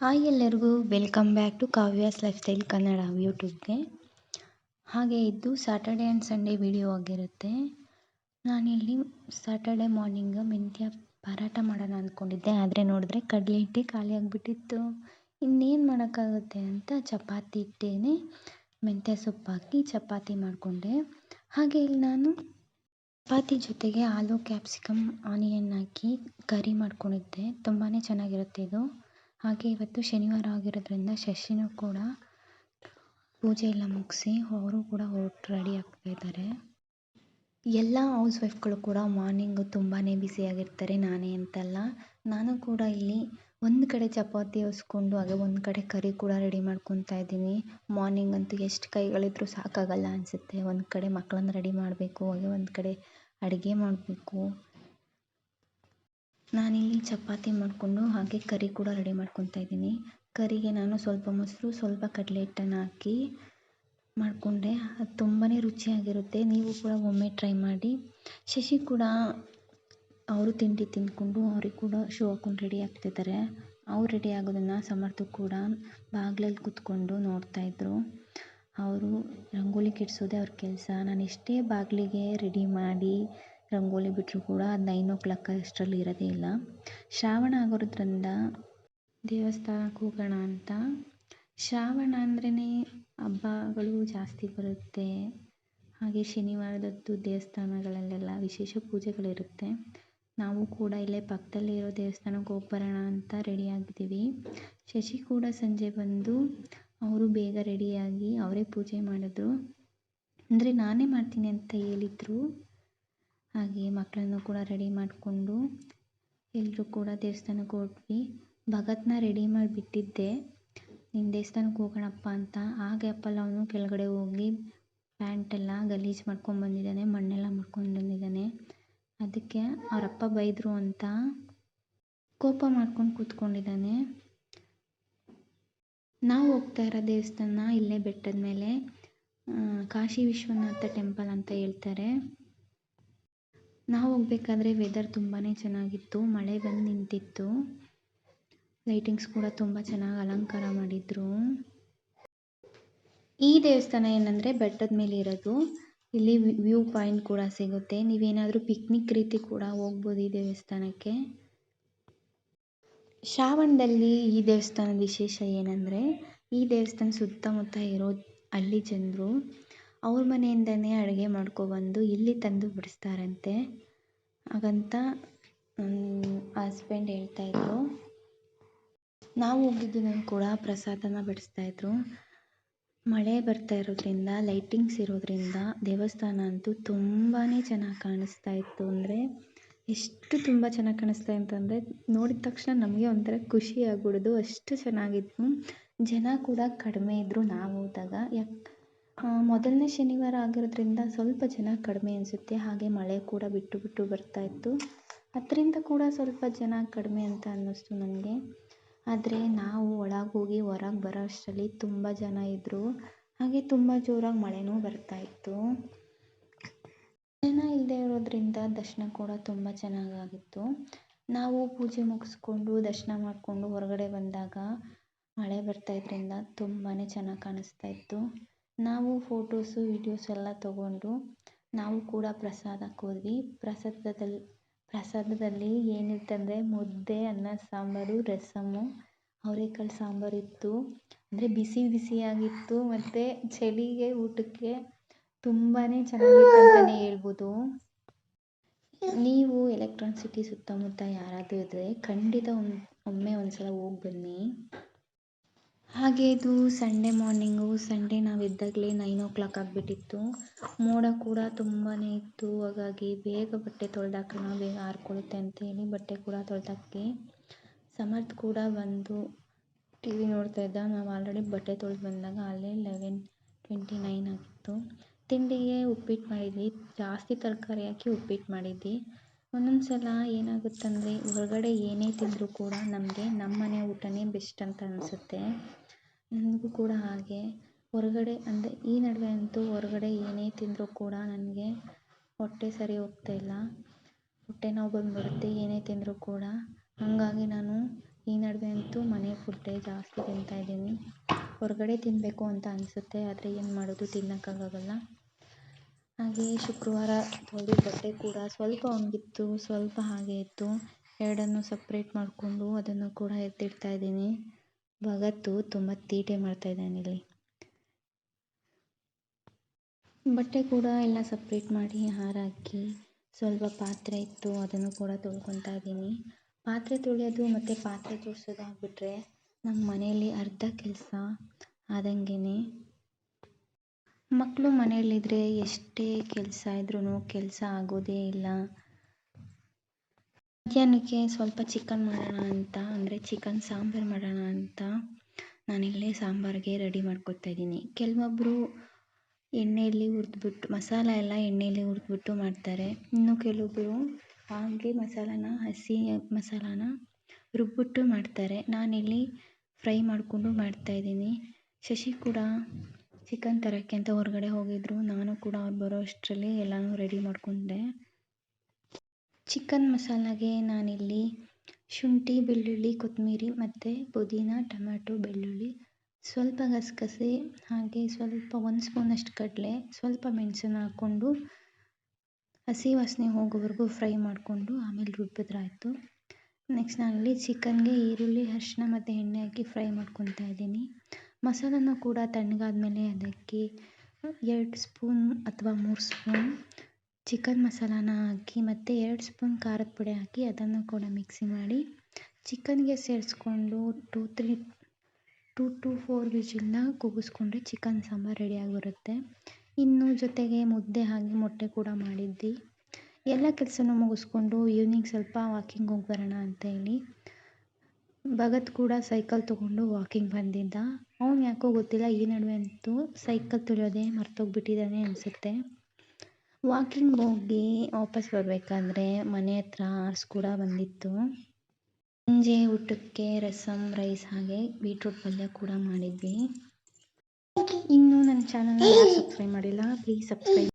Hi ಎಲ್ಲರಿಗೂ, welcome back to Kavya's lifestyle Kannada ಯೂಟ್ಯೂಬ್ಗೆ. ಹಾಗೆ ಇದ್ದು ಸ್ಯಾಟರ್ಡೆ ಆ್ಯಂಡ್ ಸಂಡೇ ವಿಡಿಯೋ ಆಗಿರುತ್ತೆ. ನಾನಿಲ್ಲಿ ಸ್ಯಾಟರ್ಡೆ ಮಾರ್ನಿಂಗ್ ಮೆಂತ್ಯ ಪರಾಟ ಮಾಡೋಣ ಅಂದ್ಕೊಂಡಿದ್ದೆ ಆದರೆ ನೋಡಿದ್ರೆ ಕಡಲೆ ಹಿಟ್ಟೆ ಖಾಲಿ ಆಗಿಬಿಟ್ಟಿತ್ತು. ಇನ್ನೇನು ಮಾಡೋಕ್ಕಾಗುತ್ತೆ ಅಂತ ಚಪಾತಿ ಇಟ್ಟೇನೆ, ಮೆಂತ್ಯ ಸೊಪ್ಪು ಹಾಕಿ ಚಪಾತಿ ಮಾಡಿಕೊಂಡೆ. ಹಾಗೆ ಇಲ್ಲಿ ನಾನು ಚಪಾತಿ ಜೊತೆಗೆ ಆಲೂ ಕ್ಯಾಪ್ಸಿಕಮ್ ಆನಿಯನ್ ಹಾಕಿ ಕರಿ ಮಾಡಿಕೊಂಡಿದ್ದೆ. ತುಂಬಾ ಚೆನ್ನಾಗಿರುತ್ತೆ ಇದು. ಹಾಗೆ ಇವತ್ತು ಶನಿವಾರ ಆಗಿರೋದ್ರಿಂದ ಶಶಿನೂ ಕೂಡ ಪೂಜೆ ಎಲ್ಲ ಮುಗಿಸಿ ಅವರು ಕೂಡ ಹೊರಟು ರೆಡಿ ಆಗ್ತಾ ಇದ್ದಾರೆ. ಎಲ್ಲ ಹೌಸ್ ವೈಫ್ಗಳು ಕೂಡ ಮಾರ್ನಿಂಗು ತುಂಬಾ ಬ್ಯುಸಿಯಾಗಿರ್ತಾರೆ ನಾನೇ ಅಂತಲ್ಲ. ನಾನು ಕೂಡ ಇಲ್ಲಿ ಒಂದು ಕಡೆ ಚಪಾತಿ ಹೊಸ್ಕೊಂಡು, ಹಾಗೆ ಒಂದು ಕಡೆ ಕರಿ ಕೂಡ ರೆಡಿ ಮಾಡ್ಕೊತಾ ಇದ್ದೀನಿ. ಮಾರ್ನಿಂಗ್ ಅಂತೂ ಎಷ್ಟು ಕೈಗಳಿದ್ರೂ ಸಾಕಾಗಲ್ಲ ಅನಿಸುತ್ತೆ. ಒಂದು ಕಡೆ ಮಕ್ಕಳನ್ನ ರೆಡಿ ಮಾಡಬೇಕು, ಹಾಗೆ ಒಂದು ಕಡೆ ಅಡುಗೆ ಮಾಡಬೇಕು. ನಾನಿಲ್ಲಿ ಚಪಾತಿ ಮಾಡಿಕೊಂಡು ಹಾಗೆ ಕರಿ ಕೂಡ ರೆಡಿ ಮಾಡ್ಕೊತಾ ಇದ್ದೀನಿ. ಕರಿಗೆ ನಾನು ಸ್ವಲ್ಪ ಮೊಸರು, ಸ್ವಲ್ಪ ಕಡಲೆ ಹಿಟ್ಟನ್ನು ಹಾಕಿ ಮಾಡಿಕೊಂಡೆ. ಅದು ತುಂಬಾ ರುಚಿಯಾಗಿರುತ್ತೆ. ನೀವು ಕೂಡ ಒಮ್ಮೆ ಟ್ರೈ ಮಾಡಿ. ಶಶಿ ಕೂಡ ಅವರು ತಿಂಡಿ ತಿಂದ್ಕೊಂಡು ಅವ್ರಿಗೆ ಕೂಡ ಶೋ ಹಾಕ್ಕೊಂಡು ರೆಡಿ ಆಗ್ತಿದ್ದಾರೆ. ಅವ್ರು ರೆಡಿ ಆಗೋದನ್ನು ಸಮರ್ಥ ಕೂಡ ಬಾಗಿಲಲ್ಲಿ ಕೂತ್ಕೊಂಡು ನೋಡ್ತಾಯಿದ್ರು ಅವರು ರಂಗೋಲಿ ಕೆಡಿಸೋದೇ ಅವ್ರ ಕೆಲಸ. ನಾನು ಎಷ್ಟೇ ಬಾಗಿಲಿಗೆ ರೆಡಿ ಮಾಡಿ ರಂಗೋಲಿ ಬಿಟ್ಟರೂ ಕೂಡ ಅದು ನೈನ್ ಓ ಕ್ಲಾಕ್ ಅಷ್ಟರಲ್ಲಿ ಇರೋದೇ ಇಲ್ಲ. ಶ್ರಾವಣ ಆಗೋದ್ರಿಂದ ದೇವಸ್ಥಾನಕ್ಕೆ ಹೋಗೋಣ ಅಂತ. ಶ್ರಾವಣ ಅಂದ್ರೇ ಹಬ್ಬಗಳು ಜಾಸ್ತಿ ಬರುತ್ತೆ. ಹಾಗೆ ಶನಿವಾರದತ್ತು ದೇವಸ್ಥಾನಗಳಲ್ಲೆಲ್ಲ ವಿಶೇಷ ಪೂಜೆಗಳಿರುತ್ತೆ. ನಾವು ಕೂಡ ಇಲ್ಲೇ ಪಕ್ಕದಲ್ಲಿರೋ ದೇವಸ್ಥಾನಕ್ಕೆ ಹೋಗಿ ಬರೋಣ ಅಂತ ರೆಡಿಯಾಗಿದ್ದೀವಿ ಶಶಿ ಕೂಡ ಸಂಜೆ ಬಂದು ಅವರು ಬೇಗ ರೆಡಿಯಾಗಿ ಅವರೇ ಪೂಜೆ ಮಾಡಿದ್ರು. ಅಂದರೆ ನಾನೇ ಮಾಡ್ತೀನಿ ಅಂತ ಹೇಳಿದ್ರು. ಹಾಗೆ ಮಕ್ಕಳನ್ನು ಕೂಡ ರೆಡಿ ಮಾಡಿಕೊಂಡು ಎಲ್ಲರೂ ಕೂಡ ದೇವಸ್ಥಾನಕ್ಕೆ ಹೋಗ್ವಿ ಭಗತ್ನ ರೆಡಿ ಮಾಡಿಬಿಟ್ಟಿದ್ದೆ. ನೀನು ದೇವಸ್ಥಾನಕ್ಕೆ ಹೋಗೋಣಪ್ಪ ಅಂತ. ಆಗ ಅಪ್ಪಲ್ಲ ಅವನು ಕೆಳಗಡೆ ಹೋಗಿ ಪ್ಯಾಂಟೆಲ್ಲ ಗಲೀಜು ಮಾಡ್ಕೊಂಡು ಬಂದಿದ್ದಾನೆ, ಮಣ್ಣೆಲ್ಲ ಮಾಡ್ಕೊಂಡು ಬಂದಿದ್ದಾನೆ. ಅದಕ್ಕೆ ಅವರಪ್ಪ ಬೈದರು ಅಂತ ಕೋಪ ಮಾಡ್ಕೊಂಡು ಕೂತ್ಕೊಂಡಿದ್ದಾನೆ. ನಾವು ಹೋಗ್ತಾ ಇರೋ ದೇವಸ್ಥಾನ ಇಲ್ಲೇ ಬೆಟ್ಟದ ಮೇಲೆ ಕಾಶಿ ವಿಶ್ವನಾಥ ಟೆಂಪಲ್ ಅಂತ ಹೇಳ್ತಾರೆ. ನಾವು ಹೋಗ್ಬೇಕಾದ್ರೆ ವೆದರ್ ತುಂಬಾ ಚೆನ್ನಾಗಿತ್ತು, ಮಳೆ ಬಂದು ನಿಂತಿತ್ತು. ಲೈಟಿಂಗ್ಸ್ ಕೂಡ ತುಂಬ ಚೆನ್ನಾಗಿ ಅಲಂಕಾರ ಮಾಡಿದ್ರು. ಈ ದೇವಸ್ಥಾನ ಏನಂದರೆ ಬೆಟ್ಟದ ಮೇಲೆ ಇರೋದು. ಇಲ್ಲಿ ವ್ಯೂ ಪಾಯಿಂಟ್ ಕೂಡ ಸಿಗುತ್ತೆ. ನೀವೇನಾದರೂ ಪಿಕ್ನಿಕ್ ರೀತಿ ಕೂಡ ಹೋಗ್ಬೋದು ಈ ದೇವಸ್ಥಾನಕ್ಕೆ. ಶ್ರಾವಣದಲ್ಲಿ ಈ ದೇವಸ್ಥಾನದ ವಿಶೇಷ ಏನಂದರೆ ಈ ದೇವಸ್ಥಾನ ಸುತ್ತಮುತ್ತ ಇರೋ ಹಳ್ಳಿ ಜನರು ಅವ್ರ ಮನೆಯಿಂದನೇ ಅಡುಗೆ ಮಾಡ್ಕೊಬಂದು ಇಲ್ಲಿ ತಂದು ಬಡಿಸ್ತಾರಂತೆ. ಹಾಗಂತ ಹಸ್ಬೆಂಡ್ ಹೇಳ್ತಾಯಿದ್ರು ನಾವು ಹೋಗಿದ್ದು ಕೂಡ ಪ್ರಸಾದನ ಬಡಿಸ್ತಾಯಿದ್ರು ಮಳೆ ಬರ್ತಾ ಇರೋದ್ರಿಂದ ಲೈಟಿಂಗ್ಸ್ ಇರೋದ್ರಿಂದ ದೇವಸ್ಥಾನ ಅಂತೂ ತುಂಬಾ ಚೆನ್ನಾಗಿ ಕಾಣಿಸ್ತಾ ಇತ್ತು ಅಂದರೆ, ಎಷ್ಟು ತುಂಬ ಚೆನ್ನಾಗಿ ಕಾಣಿಸ್ತಾ ಅಂತಂದರೆ ನೋಡಿದ ತಕ್ಷಣ ನಮಗೆ ಒಂಥರ ಖುಷಿ ಆಗ್ಬಿಡೋದು. ಅಷ್ಟು ಚೆನ್ನಾಗಿತ್ತು. ಜನ ಕೂಡ ಕಡಿಮೆ ಇದ್ದರು ನಾವು ಹೋದಾಗ. ಯಾಕೆ ಮೊದಲನೇ ಶನಿವಾರ ಆಗಿರೋದ್ರಿಂದ ಸ್ವಲ್ಪ ಜನ ಕಡಿಮೆ ಅನಿಸುತ್ತೆ. ಹಾಗೆ ಮಳೆ ಕೂಡ ಬಿಟ್ಟು ಬಿಟ್ಟು ಬರ್ತಾ ಇತ್ತು. ಅದರಿಂದ ಕೂಡ ಸ್ವಲ್ಪ ಜನ ಕಡಿಮೆ ಅಂತ ಅನ್ನಿಸ್ತು ನನಗೆ. ಆದರೆ ನಾವು ಒಳಗೆ ಹೋಗಿ ಹೊರಗೆ ಬರೋ ಅಷ್ಟರಲ್ಲಿ ತುಂಬ ಜನ ಇದ್ದರು ಹಾಗೆ ತುಂಬ ಜೋರಾಗಿ ಮಳೆನೂ ಬರ್ತಾಯಿತ್ತು ಜನ ಇಲ್ಲದೆ ಇರೋದ್ರಿಂದ ದರ್ಶನ ಕೂಡ ತುಂಬ ಚೆನ್ನಾಗಾಗಿತ್ತು. ನಾವು ಪೂಜೆ ಮುಗಿಸ್ಕೊಂಡು ದರ್ಶನ ಮಾಡಿಕೊಂಡು ಹೊರಗಡೆ ಬಂದಾಗ ಮಳೆ ಬರ್ತಾ ಇದ್ರಿಂದ ತುಂಬಾ ಚೆನ್ನಾಗಿ ಕಾಣಿಸ್ತಾ ಇತ್ತು. ನಾವು ಫೋಟೋಸು ವೀಡಿಯೋಸ್ ಎಲ್ಲ ತಗೊಂಡು ನಾವು ಕೂಡ ಪ್ರಸಾದಕ್ಕೆ ಹೋದ್ವಿ ಪ್ರಸಾದದಲ್ಲಿ ಪ್ರಸಾದದಲ್ಲಿ ಏನಿತ್ತಂದರೆ ಮುದ್ದೆ, ಅನ್ನ, ಸಾಂಬಾರು ರಸಮ್ಮು ಅವರೆಕಾಳು ಸಾಂಬಾರು ಇತ್ತು. ಅಂದರೆ ಬಿಸಿ ಬಿಸಿಯಾಗಿತ್ತು ಮತ್ತು ಚಳಿಗೆ, ಊಟಕ್ಕೆ ತುಂಬಾ ಚೆನ್ನಾಗಿತ್ತು ಅಂತಲೇ ಹೇಳ್ಬೋದು. ನೀವು ಎಲೆಕ್ಟ್ರಾನ್ ಸಿಟಿ ಸುತ್ತಮುತ್ತ ಯಾರಾದರೂ ಇದ್ದರೆ ಖಂಡಿತ ಒಮ್ಮೆ ಒಂದು ಸಲ ಹೋಗಿ ಬನ್ನಿ. ಹಾಗೆ ಇದು ಸಂಡೇ ಮಾರ್ನಿಂಗು ಸಂಡೇ ನಾವು ಇದ್ದಾಗಲೇ ನೈನ್ ಓ ಕ್ಲಾಕ್ ಆಗಿಬಿಟ್ಟಿತ್ತು. ಮೋಡ ಕೂಡ ತುಂಬಾ ಇತ್ತು. ಹಾಗಾಗಿ ಬೇಗ ಬಟ್ಟೆ ತೊಳೆದಾಕೋಣ ಬೇಗ ಆರ್ಕೊಳ್ಳುತ್ತೆ ಅಂತೇಳಿ ಬಟ್ಟೆ ಕೂಡ ತೊಳೆದಾಕಿ ಸಮರ್ಥ್ ಕೂಡ ಬಂದು ಟಿ ವಿ ನೋಡ್ತಾ ಇದ್ದ. ನಾವು ಆಲ್ರೆಡಿ ಬಟ್ಟೆ ತೊಳೆದು ಬಂದಾಗ ಅಲ್ಲೇ ಲೆವೆನ್ ಟ್ವೆಂಟಿ ನೈನ್ ಆಗಿತ್ತು. ತಿಂಡಿಗೆ ಉಪ್ಪಿಟ್ಟು ಮಾಡಿದ್ವಿ. ಜಾಸ್ತಿ ತರಕಾರಿ ಹಾಕಿ ಉಪ್ಪಿಟ್ಟು ಮಾಡಿದ್ವಿ. ಒಂದೊಂದು ಸಲ ಏನಾಗುತ್ತಂದರೆ ಹೊರಗಡೆ ಏನೇ ತಿಂದರೂ ಕೂಡ ನಮಗೆ ನಮ್ಮ ಮನೆ ಊಟನೇ ಬೆಸ್ಟ್ ಅಂತ ಅನಿಸುತ್ತೆ. ನನಗೂ ಕೂಡ ಹಾಗೆ. ಹೊರಗಡೆ ಅಂದರೆ ಈ ನಡುವೆ ಅಂತೂ ಹೊರಗಡೆ ಏನೇ ತಿಂದರೂ ಕೂಡ ನನಗೆ ಹೊಟ್ಟೆ ಸರಿ ಹೋಗ್ತಾಯಿಲ್ಲ ಹೊಟ್ಟೆ ನೋವು ಬಂದುಬಿಡುತ್ತೆ, ಏನೇ ತಿಂದರೂ ಕೂಡ. ಹಾಗಾಗಿ ನಾನು ಈ ನಡುವೆ ಅಂತೂ ಮನೆ ಫುಡ್ಡೇ ಜಾಸ್ತಿ ತಿಂತಾ ಇದ್ದೀನಿ. ಹೊರಗಡೆ ತಿನ್ನಬೇಕು ಅಂತ ಅನಿಸುತ್ತೆ, ಆದರೆ ಏನು ಮಾಡೋದು ತಿನ್ನೋಕ್ಕಾಗಲ್ಲ. ಹಾಗೆ ಶುಕ್ರವಾರ ತೊಳೆದ ಬಟ್ಟೆ ಕೂಡ ಸ್ವಲ್ಪ ಒಣಗಿತ್ತು, ಸ್ವಲ್ಪ ಹಾಗೆ ಇತ್ತು. ಎರಡನ್ನು ಸಪ್ರೇಟ್ ಮಾಡಿಕೊಂಡು ಅದನ್ನು ಕೂಡ ಎತ್ತಿಡ್ತಾ ಇದ್ದೀನಿ. ಭಗತ್ತು ತುಂಬ ತೀಟೆ ಮಾಡ್ತಾ ಇದ್ದಾನೆ ಇಲ್ಲಿ. ಬಟ್ಟೆ ಕೂಡ ಎಲ್ಲ ಸಪ್ರೇಟ್ ಮಾಡಿ ಹಾರಾಕಿ ಸ್ವಲ್ಪ ಪಾತ್ರೆ ಇತ್ತು, ಅದನ್ನು ಕೂಡ ತೊಳ್ಕೊತಾ ಇದ್ದೀನಿ. ಪಾತ್ರೆ ತೊಳೆಯೋದು ಮತ್ತು ಪಾತ್ರೆ ಆಗಿಬಿಟ್ರೆ ನಮ್ಮ ಮನೆಯಲ್ಲಿ ಅರ್ಧ ಕೆಲಸ ಆದಂಗೆ ಮಕ್ಕಳು ಮನೆಯಲ್ಲಿದ್ದರೆ ಎಷ್ಟೇ ಕೆಲಸ ಇದ್ರೂ ಕೆಲಸ ಆಗೋದೇ ಇಲ್ಲ. ಮಧ್ಯಾಹ್ನಕ್ಕೆ ಸ್ವಲ್ಪ ಚಿಕನ್ ಮಾಡೋಣ ಅಂತ, ಅಂದರೆ ಚಿಕನ್ ಸಾಂಬಾರು ಮಾಡೋಣ ಅಂತ ನಾನಿಲ್ಲೇ ಸಾಂಬಾರಿಗೆ ರೆಡಿ ಮಾಡ್ಕೊತಾ ಇದ್ದೀನಿ. ಕೆಲವೊಬ್ಬರು ಎಣ್ಣೆಯಲ್ಲಿ ಹುರಿದ್ಬಿಟ್ಟು, ಮಸಾಲ ಎಲ್ಲ ಎಣ್ಣೆಯಲ್ಲಿ ಹುರಿದ್ಬಿಟ್ಟು ಮಾಡ್ತಾರೆ. ಇನ್ನು ಕೆಲವೊಬ್ಬರು ಹಾಗೆ ಮಸಾಲಾನ, ಹಸಿ ಮಸಾಲಾನ ರುಬ್ಬಿಟ್ಟು ಮಾಡ್ತಾರೆ. ನಾನಿಲ್ಲಿ ಫ್ರೈ ಮಾಡಿಕೊಂಡು ಮಾಡ್ತಾಯಿದ್ದೀನಿ ಶಶಿ ಕೂಡ ಚಿಕನ್ ತರೋಕ್ಕೆ ಅಂತ ಹೊರಗಡೆ ಹೋಗಿದ್ರು. ನಾನು ಕೂಡ ಅವ್ರು ಬರೋ ಅಷ್ಟರಲ್ಲಿ ಎಲ್ಲನೂ ರೆಡಿ ಮಾಡಿಕೊಂಡೆ. ಚಿಕನ್ ಮಸಾಲಾಗೆ ನಾನಿಲ್ಲಿ ಶುಂಠಿ, ಬೆಳ್ಳುಳ್ಳಿ ಕೊತ್ತಂಬರಿ ಮತ್ತು ಪುದೀನ, ಟೊಮ್ಯಾಟೊ, ಬೆಳ್ಳುಳ್ಳಿ. ಸ್ವಲ್ಪ ಗಸಗಸೆ ಹಾಗೆ ಸ್ವಲ್ಪ ಒಂದು ಸ್ಪೂನಷ್ಟು ಕಡಲೆ, ಸ್ವಲ್ಪ ಮೆಣಸನ್ನ ಹಾಕ್ಕೊಂಡು ಹಸಿ ವಾಸನೆ ಹೋಗೋವರೆಗೂ ಫ್ರೈ ಮಾಡಿಕೊಂಡು ಆಮೇಲೆ ರುಬ್ಬಿದ್ರಾಯಿತು ನೆಕ್ಸ್ಟ್ ನಾನಿಲ್ಲಿ ಚಿಕನ್ಗೆ ಈರುಳ್ಳಿ, ಅರಿಶಿನ ಮತ್ತು ಎಣ್ಣೆ ಹಾಕಿ ಫ್ರೈ ಮಾಡ್ಕೊತಾ ಇದ್ದೀನಿ. ಮಸಾಲನೂ ಕೂಡ ತಣ್ಣಗಾದ್ಮೇಲೆ ಅದಕ್ಕೆ ಎರಡು ಸ್ಪೂನ್ ಅಥವಾ ಮೂರು ಸ್ಪೂನ್ ಚಿಕನ್ ಮಸಾಲಾನ ಹಾಕಿ ಮತ್ತು ಎರಡು ಸ್ಪೂನ್ ಖಾರದ ಪುಡಿ ಹಾಕಿ ಅದನ್ನು ಕೂಡ ಮಿಕ್ಸಿ ಮಾಡಿ ಚಿಕನ್ಗೆ ಸೇರಿಸ್ಕೊಂಡು two three, two to four ವಿಜಿಲ್ನ ಕೂಗಿಸ್ಕೊಂಡ್ರೆ ಚಿಕನ್ ಸಾಂಬಾರು ರೆಡಿಯಾಗಿ ಬರುತ್ತೆ ಇನ್ನು ಜೊತೆಗೆ ಮುದ್ದೆ ಹಾಗೆ ಮೊಟ್ಟೆ ಕೂಡ ಮಾಡಿದ್ವಿ. ಎಲ್ಲ ಕೆಲಸನೂ ಮುಗಿಸ್ಕೊಂಡು ಈವ್ನಿಂಗ್ ಸ್ವಲ್ಪ ವಾಕಿಂಗ್ ಹೋಗಿ ಬರೋಣ ಅಂತ ಹೇಳಿ. ಭಗತ್ ಕೂಡ ಸೈಕಲ್ ತಗೊಂಡು ವಾಕಿಂಗ್ ಬಂದಿದ್ದ. ಅವನು ಯಾಕೋ ಗೊತ್ತಿಲ್ಲ, ಈ ನಡುವೆ ಅಂತೂ ಸೈಕಲ್ ತುಳಿಯೋದೇ ಮರ್ತೋಗ್ಬಿಟ್ಟಿದ್ದಾನೆ ಅನಿಸುತ್ತೆ. ವಾಕಿಂಗ್ ಹೋಗಿ ವಾಪಸ್ ಬರಬೇಕಾದ್ರೆ ಮನೆ ಹತ್ರ ಆರ್ಸ್ ಕೂಡ ಬಂದಿತ್ತು. ಸಂಜೆ ಊಟಕ್ಕೆ ರಸಮ್ ರೈಸ್ ಹಾಗೆ ಬೀಟ್ರೂಟ್ ಪಲ್ಯ ಕೂಡ ಮಾಡಿದ್ವಿ. ಇನ್ನೂ ನನ್ನ ಚಾನಲ್ನ ಯಾರು ಸಬ್ಸ್ಕ್ರೈಬ್ ಮಾಡಿಲ್ಲ ಪ್ಲೀಸ್ ಸಬ್ಸ್ಕ್ರೈಬ್